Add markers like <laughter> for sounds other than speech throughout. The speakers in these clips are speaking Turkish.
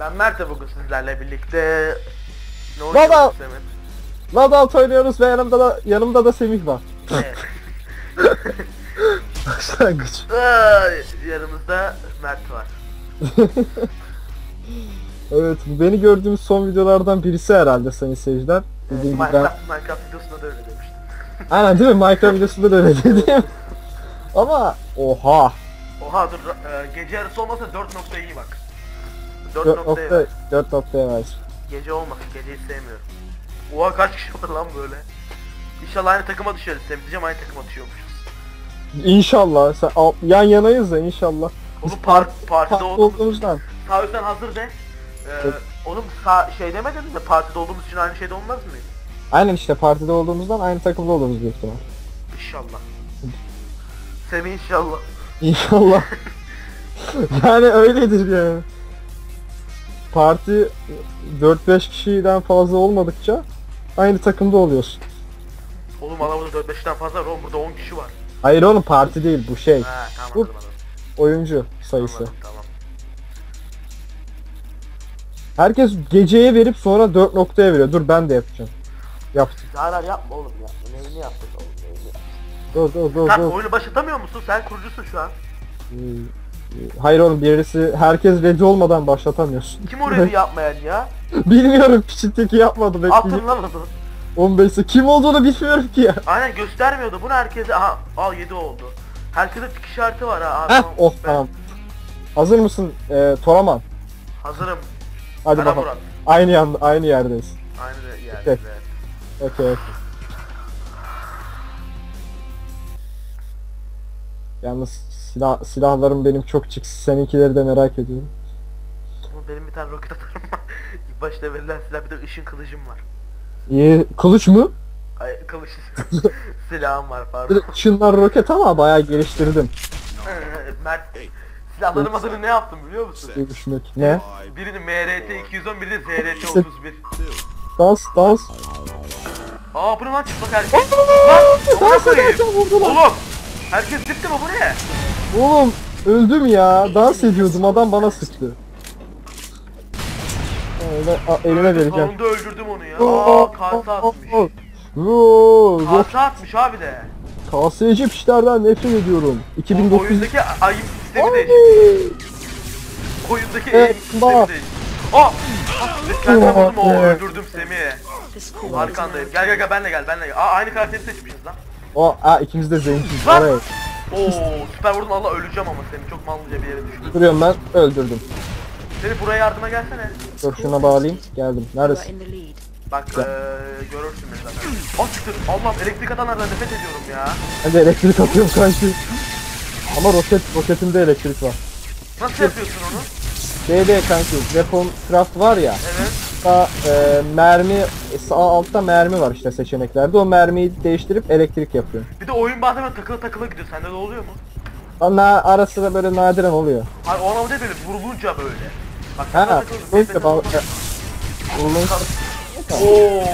Ben Mert'e bugün sizlerle birlikte... Ne Baba! oynuyoruz Semih? Valorant oynuyoruz ve yanımda da yanımda da Semih var. Evet. <laughs> Başlangıç. Ay, Yanımızda Mert var. <laughs> Evet bu beni gördüğümüz son videolardan birisi herhalde sayın seyirciler. Dediğim gibi ben... Minecraft, Minecraft videosunda da öyle demiştim. <laughs> Aynen değil mi? Minecraft videosunda da öyle dedim. Ama oha. Oha dur e, gece yarısı olmasa 4 iyi bak. 4 4 noktaya nokta, bak. 4 noktaya ver. Gece olmasın geceyi sevmiyorum. Oha kaç kişi var lan böyle. İnşallah aynı takıma düşeriz Semih diyeceğim aynı takıma düşüyormuşuz. İnşallah. Sen, al- yan yanayız da inşallah. Oğlum part, partide olduğumuz olduğumuzdan. Sağ üstten hazır de. Ee, Evet. oğlum sağ, şey demedin mi? Partide olduğumuz için aynı şeyde olmaz mıyız? Aynen işte partide olduğumuzdan aynı takımda olduğumuz büyük ihtimal. İnşallah. Semih inşallah. İnşallah. <laughs> yani öyledir yani. Parti 4-5 kişiden fazla olmadıkça aynı takımda oluyorsun. Oğlum burada 4-5'ten fazla var oğlum burada 10 kişi var. Hayır oğlum parti değil bu şey. Ha tamam Bu- anladım. Oyuncu sayısı. Anladım, tamam. Herkes geceye verip sonra 4 noktaya veriyor. Dur ben de yapacağım. Yap. Zarar yapma oğlum ya. Neyini yaptık oğlum neyini yaptık. Dur dur dur Sen dur. oyunu başlatamıyor musun? Sen kurucusun şu an. Ee, Hayır oğlum birisi herkes ready olmadan başlatamıyorsun. Kim orayı yapmayan ya? <laughs> Bilmiyorum piçin teki yapmadı Atın bekleyeyim. lan onu. 15 'se kim olduğunu bilmiyorum ki ya. Aynen göstermiyordu. Bunu herkese... Aha al 7 oldu. Herkese tik işareti var ha. Heh tamam, oh ben tamam. Hazır mısın ee, Toraman? Hazırım. Hadi Kara bakalım. Murat. Aynı yan aynı yerdeyiz. Aynı yerde. Okey. Okey. Yalnız silah silahlarım benim çok çık. Seninkileri de merak ediyorum. Oğlum benim bir tane roket atarım var. İlk <laughs> başta verilen silah bir de ışın kılıcım var. İyi kılıç mı? Ay kılıç <laughs> silahım var Bir pardon. de Çınlar roket ama bayağı geliştirdim. <laughs> Mert silahlarım adını ne yaptım biliyor musun? Görüşmek. Ne? Birini MRT 210 biri de ZRT 31. Dans dans. Aa bu ne lan çıplak erkek? Lan Dans amına koyayım. ederken vurdular. Oğlum herkes dipti mi bu ne? Oğlum öldüm ya. Dans ediyordum adam bana sıktı. Öyle a, eline vereceğim. Sonunda öldürdüm onu ya. Aa kase atmış. Oo, yok Kase atmış abi de. KS'ci pişlerden nefret ediyorum. O 2009 oyundaki ayım sistemi değişik. Oyundaki ayım sistemi değişik. Aa! Ben de vurdum o öldürdüm Semih'i. Arkandayım. Gel gel gel benle gel benle gel. Aa aynı karakteri seçmişiz lan. O, aa ikimiz de zenciyiz. Lan! Oo süper vurdun Allah öleceğim ama seni çok mallıca bir yere düştüm. Duruyorum ben öldürdüm. Seni buraya yardıma gelsene. Dur şuna bağlayayım. Geldim. Neredesin? Bak eee görürsün beni zaten. Açtır. Allah'ım elektrik atanlardan nefret ediyorum ya. Ben de elektrik atıyorum kanki. Ama roket roketimde elektrik var. Nasıl yapıyorsun onu? DD kanki. Weapon craft var ya. Evet. Sağ e, mermi sağ altta mermi var işte seçeneklerde. O mermiyi değiştirip elektrik yapıyor. Bir de oyun bazen böyle takıla takıla gidiyor. Sende de oluyor mu? Ama ara sıra böyle nadiren oluyor. Hayır o anlamda değil böyle vurulunca böyle. Bak Ha, takıla takıla böyle nefes bağ- alma. Vurulun- Oo.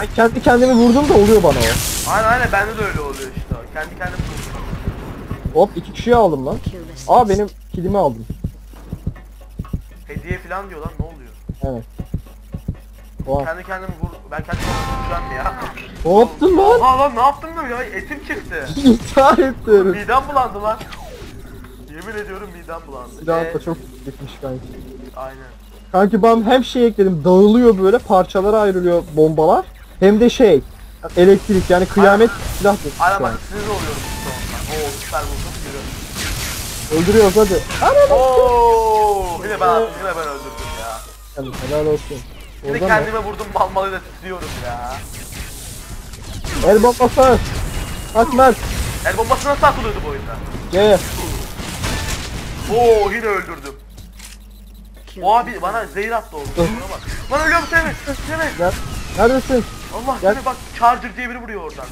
Ben kendi kendimi vurdum da oluyor bana o. Aynen aynen bende de öyle oluyor işte. Kendi kendime vuruyorum. Hop iki kişiyi aldım lan. Aa benim kilimi aldım. Hediye falan diyor lan ne oluyor? Evet. Oha. Kendi kendimi vur... Ben kendi kendimi vuracağım ya. Ne yaptın lan? Aa lan ne yaptım böyle ya? Etim çıktı. <laughs> İntihar ettim. Midem bulandı lan. Yemin ediyorum midem bulandı. Silahım Ee, da çok gitmiş kanki. Aynen. Kanki ben hem şey ekledim dağılıyor böyle parçalara ayrılıyor bombalar. Hem de şey elektrik yani kıyamet silah da Aynen bak sinir oluyorum işte ondan. Oo süper vurdum yürü. Öldürüyoruz hadi. Ana Oo yine ben yine ben öldürdüm ya. bak. Helal olsun. Oradan kendime vurdum mal malıyla titriyorum ya. El bombası. Kaç Mert. El bombası nasıl atılıyordu bu oyunda? G. Oo yine öldürdüm. O abi bana zehir attı oğlum. Şuna bak. Lan ölüyorum Semih. Semih. Gel. Neredesin? Allah Gel. Semih bak Charger diye biri vuruyor oradan.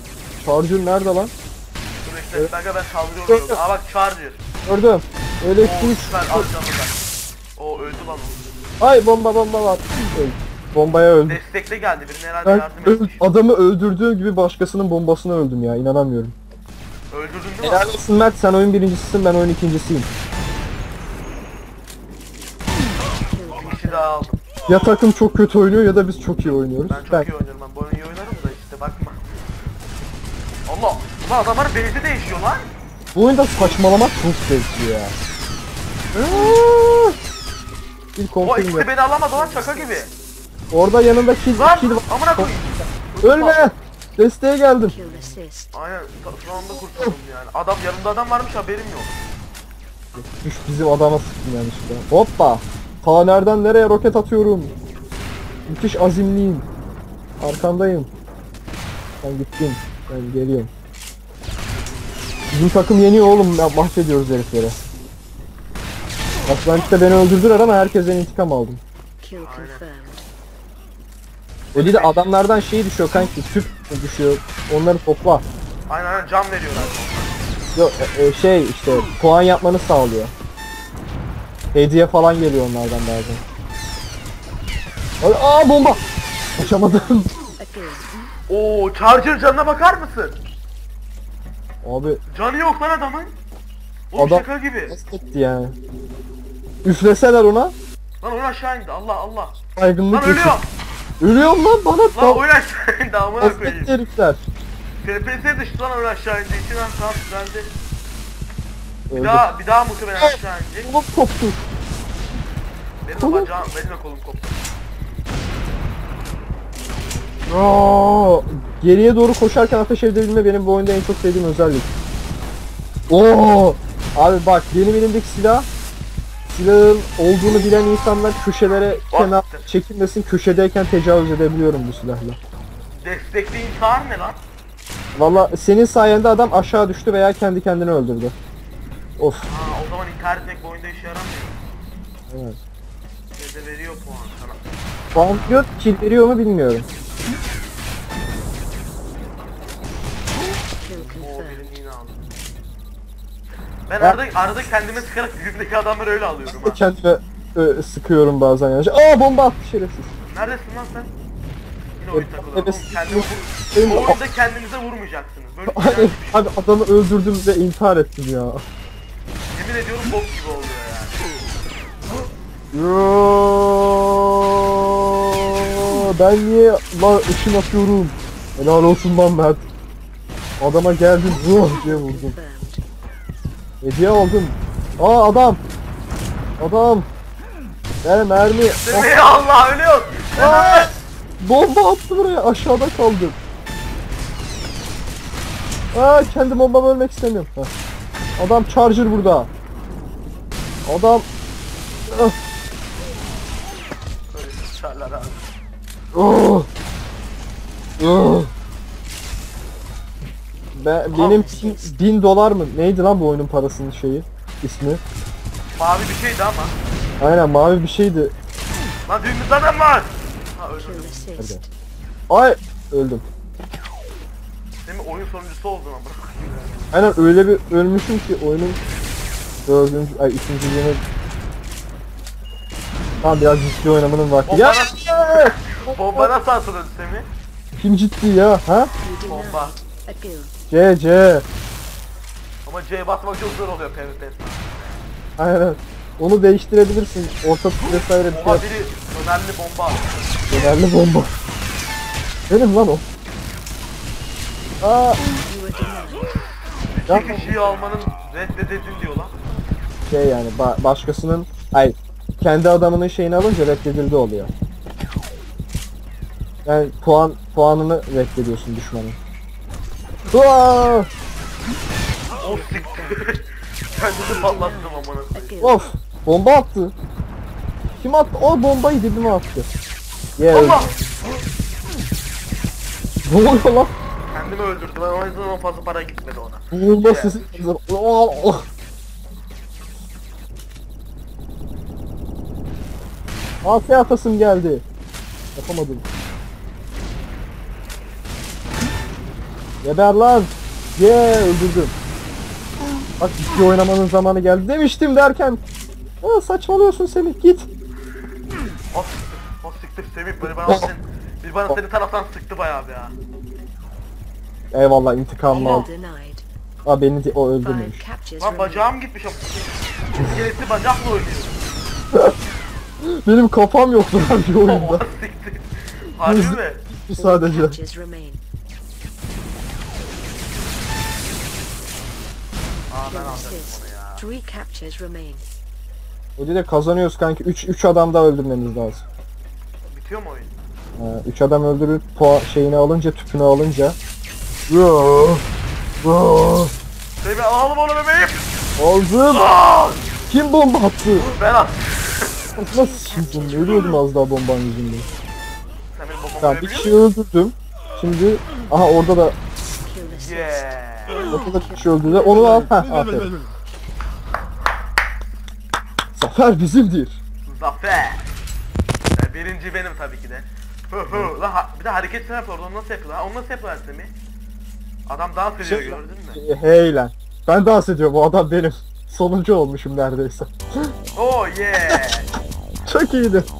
Charger nerede lan? Dur bekle kanka ben saldırıyorum. Aa bak Charger. Gördüm. Oo Elektrik. süper al canını da. Oo öldü lan o. Ay bomba bomba var. Öl. Bombaya öldüm. Destekle geldi birine herhalde Ben yardım öl- etmiş. adamı öldürdüğüm gibi başkasının bombasına öldüm ya inanamıyorum. Öldürdün değil mi? Helal olsun Mert sen oyun birincisisin ben oyun ikincisiyim. Bir kişi daha aldım. Ya takım çok kötü oynuyor ya da biz çok iyi oynuyoruz. Ben çok iyi oynarım ben. Bu oyunu iyi oynarım da işte bakma. Allah! Ulan adamların base'i değişiyor lan. Bu oyunda saçmalamak çok zevkli ya. Aa! İlk O ikisi beni alamadı lan şaka gibi. Orada yanında kill, Lan kill var. amına koyayım. Ölme! Desteğe geldim. Aynen şu anda kurtuldum yani. Adam yanımda adam varmış haberim yok. Düş bizim adama sıktım yanlışlıkla. Hoppa! Ta nereden nereye roket atıyorum. Müthiş azimliyim. Arkandayım. Ben gittim. Ben geliyorum. Bizim takım yeniyor oğlum. Ya, mahvediyoruz herifleri. Başlangıçta beni öldürdüler ama herkesten intikam aldım. Kill confirmed. Öyle de adamlardan şey düşüyor kanki. Tüp düşüyor. Onları topla. Aynen aynen can veriyorlar. Yok e, e, şey işte puan yapmanı sağlıyor. Hediye falan geliyor onlardan bazen. Ay, Aa bomba! Kaçamadım. Again. <laughs> Oo Charger canına bakar mısın? Abi Canı yok lan adamın. Oğlum Adam- şaka gibi. nasıl yani? Üfleseler ona Lan oyun aşağı indi Allah Allah. saygınlık Lan ölüyor. Ölüyorum lan bana Lan oyun aşağı indi amına Nasıl koyayım. herifler? FPS düştü lan oyun aşağı indi. İçin lan tamam düzeldi. Bir Öldü. daha bir daha muhtemelen aşağı inecek. Kolum koptu. Benim de Oğlum. bacağım benim de kolum koptu. Aa, geriye doğru koşarken ateş edebilme benim bu oyunda en çok sevdiğim özellik. Oo! Abi bak benim elimdeki silah silahın olduğunu bilen insanlar köşelere kenar çekilmesin köşedeyken tecavüz edebiliyorum bu silahla. Destekli intihar ne lan? Valla senin sayende adam aşağı düştü veya kendi kendini öldürdü. Of. Ha o zaman intihar etmek bu oyunda işe yaramıyor. Evet. Ne de veriyor puan sana. Puan diyor, kill veriyor mu bilmiyorum. Ben arada, arada kendime sıkarak yüzümdeki adamları öyle alıyorum ha. Kendime ö, sıkıyorum bazen yani. Aa bomba attı şerefsiz. Neredesin lan sen? Yine oyun takılıyor. Evet, Oğlum kendimi vur... Bu oyunda kendinize vurmayacaksınız. Böyle bir şey Abi adamı öldürdüm ve intihar ettim ya. Yemin ediyorum bok gibi oluyor yani. Yoo, ben niye la ışın atıyorum? Helal olsun lan Mert. Adama geldim vuh diye vurdum. Hediye aldım. Aa adam. Adam. Ben mermi. Semih Allah ölüyor. Aa, bomba attı buraya aşağıda kaldım. Aa kendi bombamı ölmek istemiyorum. Heh. Adam charger burada. Adam Ah, Böyle sıçarlar abi. oh. Oh. Ben, benim bin, bin dolar mı? Neydi lan bu oyunun parasının şeyi? ismi? Mavi bir şeydi ama. Aynen mavi bir şeydi. Lan düğümüzde adam var. Ha Kill öldürdüm. assist. Ay öldüm. Semih oyun sonuncusu oldun ama. <laughs> Aynen öyle bir ölmüşüm ki oyunun dördüncü, ay üçüncü yeni Tamam biraz ciddi oynamanın vakti. Bomba Ya bomba nasıl atılır Semih? kim ciddi ya ha? Bomba. C C. Ama C basmak çok zor oluyor PvP'de. Aynen. Onu değiştirebilirsin. Orta vesaire bir şey Oha yap. biri önemli bomba attı. Önemli bomba. Benim lan o. Aa, İki kişiyi almanın reddedildin diyor lan. şey yani ba- başkasının ay kendi adamının şeyini alınca reddedildi oluyor. Yani puan puanını reddediyorsun düşmanın. Aa! O siktir. <laughs> Kendimi patlattım amına. Of! Bomba attı. Kim attı? O bombayı dibime attı. Yeah. Allah! Ne oluyor lan? Kendimi öldürdüm. Ben o yüzden o fazla para gitmedi ona. Bomba sesi. Oh, oh. AF atasım geldi. Yapamadım. Geber lan. Yeah öldürdüm. Bak ciddi oynamanın zamanı geldi demiştim derken. Aa, saçmalıyorsun Semih git. O siktir. O siktir Semih. Biri bana senin, biri bana senin taraftan sıktı bayağı bir ya. Eyvallah intikamını al. Aa beni de- o captures Lan bacağım gitmiş ama. İskeleti bacakla oynuyor. <laughs> Benim kafam yoktu lan bir oyunda. Siktir. Harbi mi? <laughs> Sadece. Ben onu ya. Three captures remain. O de kazanıyoruz kanki. 3 3 adam daha öldürmemiz lazım. Bitiyor mu oyun? 3 adam öldürüp puan şeyini alınca, tüpünü alınca. Yoo. Yoo. Semih alalım onu bebeğim. Aldım. Aa! Kim bomba attı? Ben at. Nasıl şimdi? Ölüyordum az daha bombanın yüzünden. Sen benim Tamam bir görebiliyor kişi öldürdüm. Şimdi aha orada da. Yeah. Orada da bir kişi öldürdü. Onu al. Heh aferin. Zafer bizimdir. Zafer. Ya birinci benim tabii ki de. Hı hı. Lan ha- bir de hareket falan yapıyor. Onu nasıl yapıyorlar? Onu nasıl yapıyorlar Semih? Adam dans ediyor Şey- gördün mü? E, Hey lan. Ben dans ediyorum bu adam benim. Sonuncu olmuşum neredeyse. Oh yeah. <laughs> Çok iyiydi. <laughs>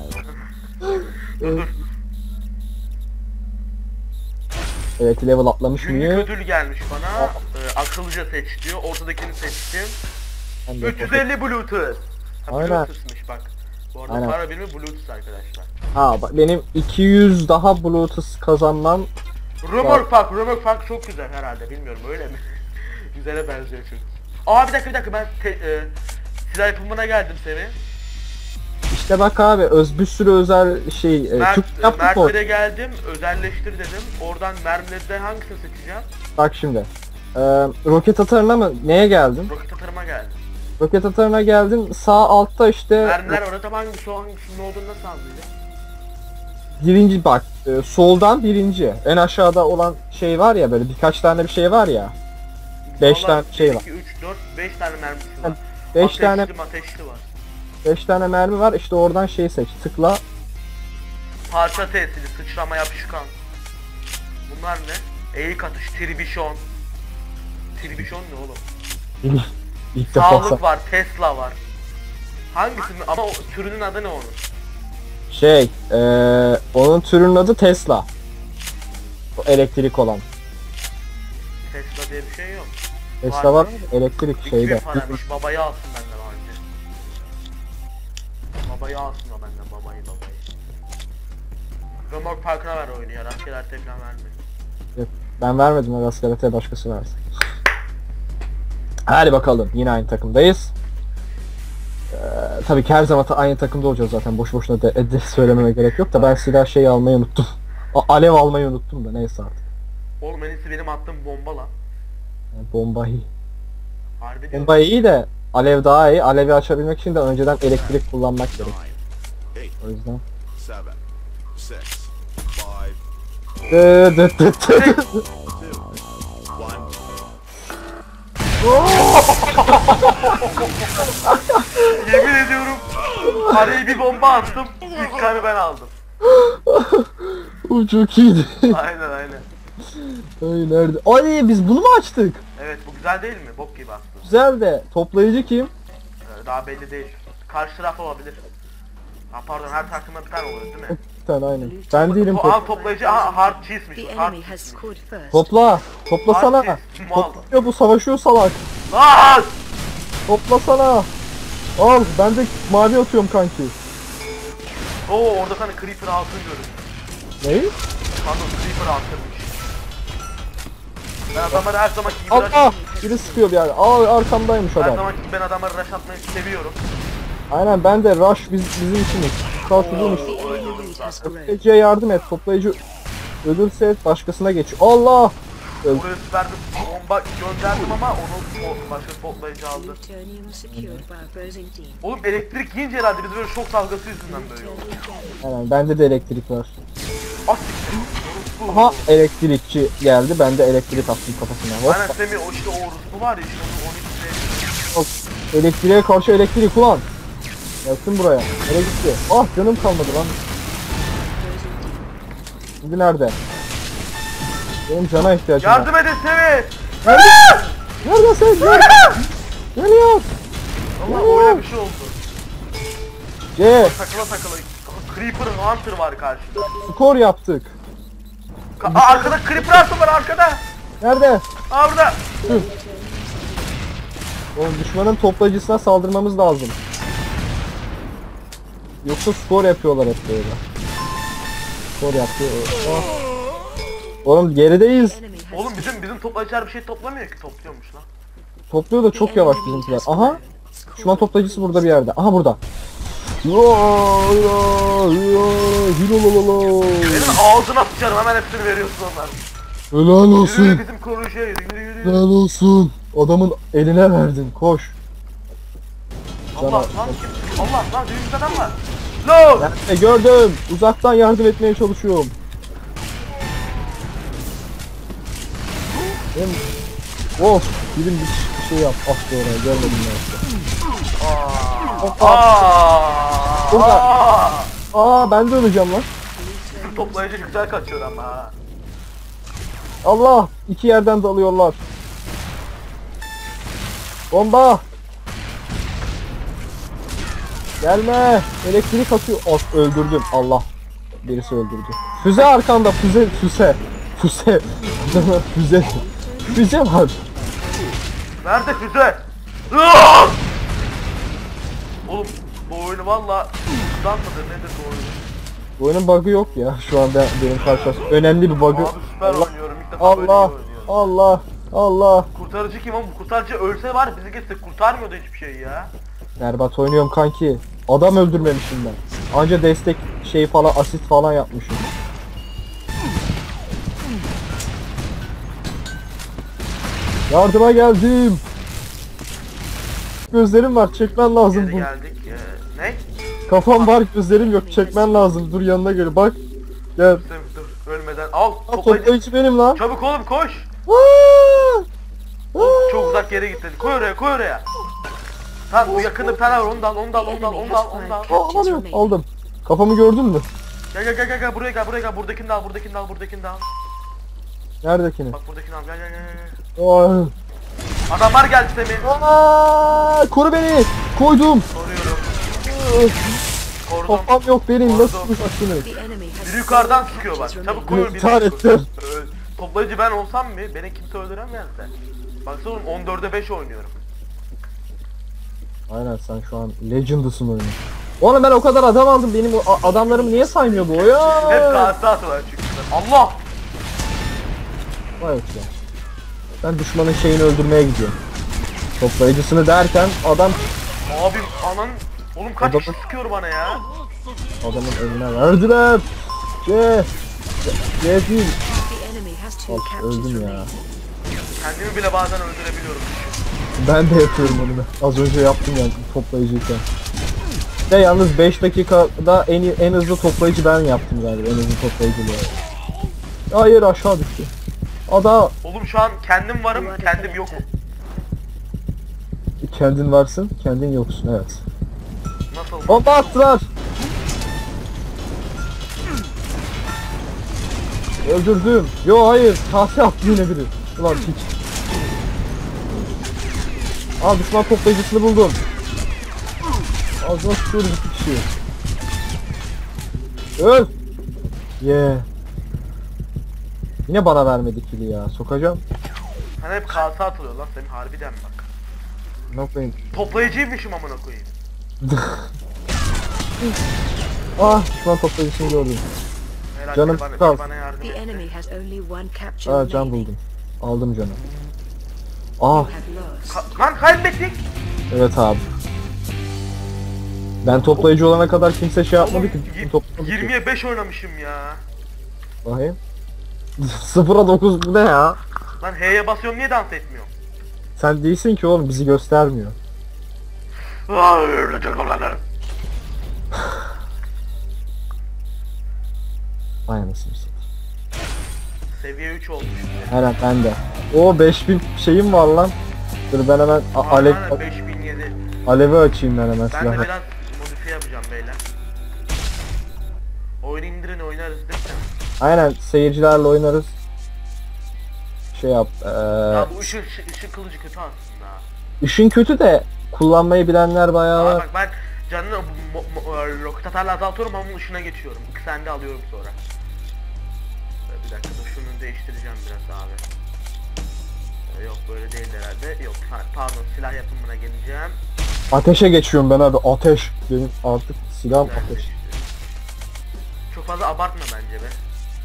Evet level atlamış Günlük mıyım? ödül gelmiş bana. Akıllıca seç diyor. Ortadakini seçtim. Ben de 350 Bluetooth. Ha, Aynen. Bluetooth'muş bak. Bu arada Aynen. para birimi Bluetooth arkadaşlar. Ha bak benim 200 daha Bluetooth kazanmam Rumor Park, Rumor Park çok güzel herhalde. Bilmiyorum öyle mi? <laughs> Güzele benziyor çünkü. Aa bir dakika bir dakika ben te, e, silah yapımına geldim Semih. İşte bak abi öz bir sürü özel şey e, Mert, Türk yaptık mı? Mert'lere geldim, özelleştir dedim. Oradan mermilerden hangisini seçeceğim? Bak şimdi. Ee, roket atarına mı? Neye geldin? Roket atarıma geldim. Roket atarına geldin. Sağ altta işte Mermiler orada hangisi o hangisinin olduğunu nasıl anlayacağım? birinci bak. e, soldan birinci. En aşağıda olan şey var ya böyle birkaç tane bir şey var ya. Beş Vallahi tane şey var. 2, 3, 4, 5 tane mermisi var. 5 ateşli, tane ateşli var. 5 tane mermi var. İşte oradan şey seç. Tıkla. Parça tesiri, sıçrama yapışkan. Bunlar ne? Eğik atış, tribüşon. Tribüşon ne oğlum? İlk defa Sağlık sa- var, Tesla var. Hangisi mi? Ama o, türünün adı ne onun? Şey, e, onun türünün adı Tesla. O elektrik olan. Tesla diye bir şey yok. Tesla var Varmış. elektrik 2000 şeyde. paraymış, babayı alsın benden önce. Babayı alsın o benden, babayı babayı. Römork Parkı'na ver oyunu ya, rastgele tekrar verme. Ben vermedim o rastgele başkası versin. Hadi bakalım yine aynı takımdayız. Ee, tabii ki her zaman aynı takımda olacağız zaten boş boşuna de, de söylememe gerek yok da ben silah şeyi almayı unuttum. A- alev almayı unuttum da neyse artık. Oğlum en iyisi benim attığım bomba lan. Yani bomba iyi. Harbi diyorum. Bomba iyi de alev daha iyi. Alevi açabilmek için de önceden elektrik kullanmak gerek. O yüzden. seven, six, five, Dı dı dı dı. <laughs> <laughs> Yemin ediyorum araya bir bomba attım, ilk kanı ben aldım. <laughs> Bu çok iyiydi. Aynen aynen. Ay nerede? Ay biz bunu mu açtık? Evet bu güzel değil mi? Bok gibi aslında. Güzel de toplayıcı kim? Ee, Daha belli değil. Karşı taraf olabilir. Ha pardon her takımda bir tane oluyor değil mi? Tane aynen. Ben değilim top. al toplayıcı aha hard cheese'miş. The bu, Hard enemy has cheese'miş. scored first. Topla. Toplasana. Mal. Topluyor bu savaşıyor salak. Lan! Toplasana. Al ben de mavi atıyorum kanki. Oo orada sana creeper altın görüyorum. Ne? Pardon creeper altınmış. Ben adamları her zaman gibi Allah! rush, Biri sıkıyor bir yerde. Aa arkamdaymış her adam. zaman ben adamları rush atmayı seviyorum. Aynen ben de rush biz, bizim işimiz. Kalkıcıymış. The enemy lead has grown. Toplayıcıya yardım et. Toplayıcı ölürse başkasına geç. Allah! Öl- Oraya süper bir bomba gönderdim ama onu o başka toplayıcı aldı. Oğlum elektrik yiyince herhalde biz böyle şok dalgası yüzünden böyle oldu. Aynen bende de elektrik var. Ah siktir. Aha elektrikçi geldi. Ben de elektrik attım kafasına. Hop. Aynen Semih o işte o orospu var ya işte onu. Hop. Elektriğe karşı elektrik ulan. Gelsin buraya. Nereye gitti? Ah canım kalmadı lan. Şimdi nerede? Benim cana ihtiyacım var. Yardım edin Semih! Neredesin? Nerede? Geliyor. Allah öyle bir şey oldu. C. Takıla takıla. Creeper Hunter var karşıda. Skor yaptık. Ka- Aa, arkada Creeper Hunter var arkada. Nerede? Aa burada. Oğlum düşmanın toplayıcısına saldırmamız lazım. Yoksa skor yapıyorlar hep böyle. Skor yapıyor. Oh. Oğlum gerideyiz. Oğlum bizim bizim toplayıcılar bir şey toplamıyor ki topluyormuş lan. Topluyor da çok yavaş bizimkiler. Aha. Düşman toplayıcısı burada bir yerde. Aha burada. Benim ağzına sıçarım hemen hepsini veriyorsun onlar. Helal Yürü olsun. bizim konuşuyor yürü yürü yürü. Helal olsun. Adamın eline verdin. Koş. Allah lan kim? Allah lan düğümüz adam var. No! Ben de gördüm. Uzaktan yardım etmeye çalışıyorum. Hem... Of. Bilim bir bir şey yap. Attı oraya. Görmedim ben. Aa. Aa. Burada. Aa. Aa ben de öleceğim lan. Toplayıcı güzel kaçıyor ama. ha. Allah! iki yerden dalıyorlar. Bomba! Gelme! Elektrik atıyor. Of öldürdüm. Allah. Birisi öldürdü. Füze arkanda. Füze. Füze. Füze. <laughs> Füze. Füze var. Nerede füze? <laughs> Oğlum bu oyunu valla Sudan mıdır nedir bu oyun? Bu oyunun bug'ı yok ya. Şu anda benim karşılaştığım önemli bir bug'ı. Abi süper Allah. oynuyorum ilk defa böyle Allah. oynuyorum. Allah. Allah. Kurtarıcı kim oğlum? Kurtarıcı ölse var bizi geçse kurtarmıyordu hiçbir şey ya. Berbat oynuyorum kanki. Adam öldürmemişim ben. Anca destek şey falan asist falan yapmışım. Yardıma geldim. Gözlerim var çekmen lazım Geri bu. geldik. Ee, ne? Kafam var gözlerim yok çekmen lazım. Dur yanına gel bak. Gel. Dur, dur ölmeden al Ha, toplayıcı. toplayıcı benim lan. Çabuk oğlum koş. Aa! Oğlum, çok uzak yere gitti. Koy oraya koy oraya. Tamam bu yakında bir tane var onu da al onu da al onu da al onu da al onu da al. Aa, alamıyorum. Aldım. Kafamı gördün mü? Gel gel gel gel gel buraya gel buraya gel buradakini de al buradakini de al buradakini de al. Neredekini? Bak buradakini al gel gel gel. gel. Aa, Adamlar geldi Semih. Aa, koru beni. Koydum. Koruyorum. Korudum. Kafam yok benim. Nasıl Korudum. enemy has Biri yukarıdan sıkıyor bak. Çabuk koyun biri. Ee, Toplayıcı ben olsam mı beni kimse öldüremez de. Baksana oğlum 14'e 5 oynuyorum. Aynen sen şu an Legend'ısın oyunu. Oğlum ben o kadar adam aldım benim adamlarımı niye saymıyor bu oyun? Hep kase atıyorlar çünkü. Allah! Vay ya. Ben düşmanın şeyini öldürmeye gidiyorum. Toplayıcısını derken adam Abi anan Oğlum kaç Adamın- kişi sıkıyor bana ya? adamın eline verdiler. C. C değil. Öldüm ya. Kendimi bile bazen öldürebiliyorum. Ben de yapıyorum onu. Az önce yaptım yani toplayıcıyken. De yalnız 5 dakikada en en hızlı toplayıcı ben yaptım galiba en hızlı toplayıcılığı. Hayır aşağı düştü. Ada Oğlum şu an kendim varım, kendim yokum. kendin varsın, kendin yoksun evet. Nasıl? Bomba attılar. Öldürdüm. Yo hayır, kase attı yine biri. Ulan hiç. Aa düşman toplayıcısını buldum. Ağzına sıkıyoruz iki kişiyi. Öl. Ye. Yine bana vermedi kili ya. Sokacağım. Hani hep kase atılıyor lan senin harbiden bak. Ne yapayım? Toplayıcıymışım amına koyayım. <laughs> Ah düşman toplayıcısını gördüm. Helal Canım kal. Aa can buldum. Aldım canı. Ah. Ka- lan kaybettik. Evet abi. Ben toplayıcı olana kadar kimse şey yapmadı ki. Bütün toplamadı ki. 20'ye 5 oynamışım ya. Bakayım. <laughs> 0'a 9 bu ne ya? Lan H'ye basıyorum niye dans etmiyor? Sen değilsin ki oğlum bizi göstermiyor. <laughs> Vay anasını. Seviye 3 olmuş. Aynen ben de. O 5000 şeyim var lan. Dur ben hemen a- alev, Aynen 5007. alevi açayım ben hemen Ben de silahı. biraz modifiye yapacağım beyler. Oyunu indirin oynarız değil mi? Aynen seyircilerle oynarız. Şey yap. Eee Ya bu ışın, ışın, ışın kılıcı kötü aslında. işin kötü de kullanmayı bilenler bayağı Aa, var. bak ben canını mo- mo- roket atarla azaltıyorum ama bunun ışına geçiyorum. Sende alıyorum sonra. Bir dakika dur şunu değiştireceğim biraz abi. Ee, Yok böyle değil herhalde. Yok ha- pardon silah yapımına geleceğim. Ateşe geçiyorum ben abi. Ateş. Benim artık silahım ateş. Çok fazla abartma bence be.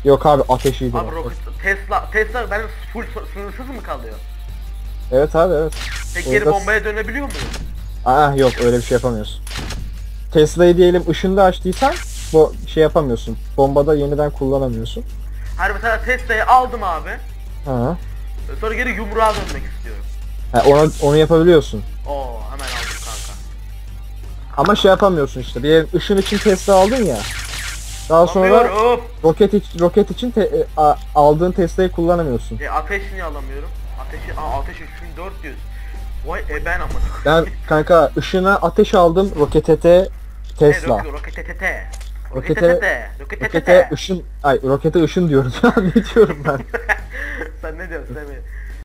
Yok abi ateş iyidir. Abi abi. roket, Tesla, Tesla benim full sınırsız mı kalıyor? Evet abi evet. Peki geri Orada- bombaya dönebiliyor muyum? Aa yok öyle bir şey yapamıyorsun. Tesla'yı diyelim ışında açtıysan bu şey yapamıyorsun. Bombada yeniden kullanamıyorsun. Her mesela Tesla'yı aldım abi. Ha. Sonra geri yumruğa dönmek istiyorum. ha onu, onu yapabiliyorsun. Oo hemen aldım kanka. Ama şey yapamıyorsun işte. Bir ışın için Tesla aldın ya. Daha sonra Alamıyorum. roket iç- roket için te- e, a- aldığın Tesla'yı kullanamıyorsun. E, ateş niye alamıyorum? Ateşi, aa ateş 3400. Vay e ben ama. Ben <laughs> kanka ışına ateş aldım rokete te Tesla. E, Rokete tete. Rokete- Rokete. Rokete ışın ay rokete ışın diyorum ya <laughs> ne diyorum ben. <laughs> Sen ne diyorsun Semih?